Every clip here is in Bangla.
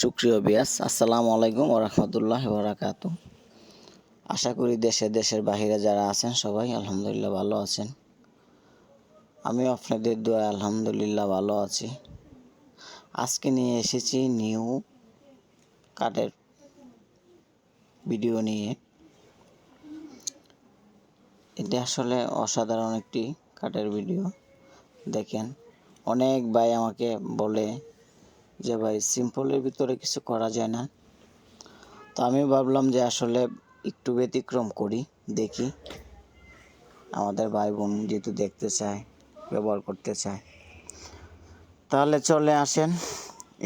সুপ্রিয় বিয়াস আসসালামু আলাইকুম ওরহমতুল্লাহ বারাকাতু। আশা করি দেশে, দেশের বাহিরে যারা আছেন সবাই আলহামদুলিল্লাহ ভালো আছেন। আমিও আপনাদের দোয়া আলহামদুলিল্লাহ ভালো আছি। আজকে নিয়ে এসেছি নিউ কাঠের ভিডিও নিয়ে। এটা আসলে অসাধারণ একটি কাঠের ভিডিও। দেখেন, অনেক ভাই আমাকে বলে যে ভাই সিম্পলের ভিতরে কিছু করা যায় না। তো আমি ভাবলাম যে আসলে একটু ব্যতিক্রম করি, দেখি। আমাদের ভাই বোন যেহেতু দেখতে চায়, ব্যবহার করতে চায়। তাহলে চলে আসেন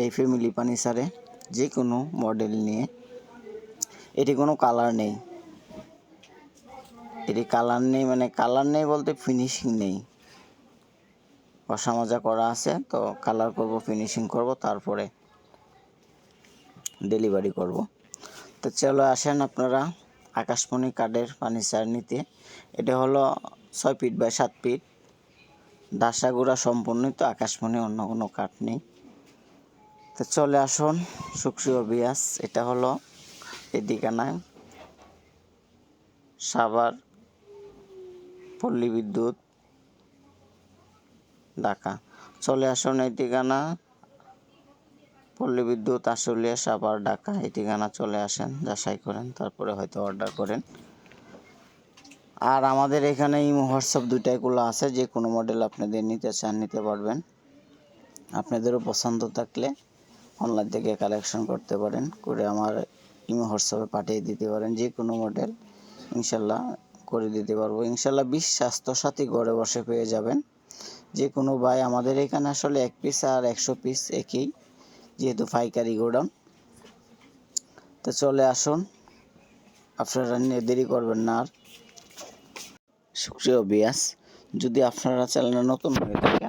এই ফ্যামিলি পানিসারে যে কোনো মডেল নিয়ে। এটি কোনো কালার নেই। এটি কালার নেই মানে কালার নেই বলতে ফিনিশিং নেই। কষা মাজা করা আছে, তো কালার করব ফিনিশিং করব, তারপরে ডেলিভারি করব। তো চলো আসেন আপনারা আকাশমণি কাঠের ফার্নিচার নিতে। এটা হলো ছয় ফিট বাই সাত ফিট দাসাগুড়া সম্পূর্ণই তো আকাশমণি অন্য কোনো কাঠ নেই। তো চলে আসুন সুক্রিয় বিয়াস এটা হলো এই ঠিকানায় সাভার পল্লী বিদ্যুৎ। ঢাকা। চলে আসুন এই ঠিকানা। পল্লী বিদ্যুৎ আশুলিয়া সাভার, ঢাকা। এই ঠিকানা চলে আসেন, যাচাই করেন, তারপরে হয়তো অর্ডার করেন। আর আমাদের এখানে ইমো, হোয়াটসঅ্যাপ দুইটাই আছে, যে কোনো মডেল আপনাদের নিতে চান, নিতে পারবেন। আপনাদেরও পছন্দ থাকলে অনলাইন থেকে কালেকশন করতে পারেন, করে আমার ইমো, হোয়াটসঅ্যাপে পাঠিয়ে দিতে পারেন, যে কোনো মডেল ইনশাল্লাহ করে দিতে পারব। ইনশাল্লাহ বিশ স্বাস্থ্যসাথী ঘরে বসে পেয়ে যাবেন। যে কোনো ভাই আমাদের এখানে আসলে এক পিস আর একশো পিস একই, যেহেতু পাইকারি গোডাউন। তো চলে আসুন, আপনারা নিয়ে দেরি করবেন না আর। সুপ্রিয় বিয়াস যদি আপনারা চ্যানেলে নতুন হয়ে থাকেন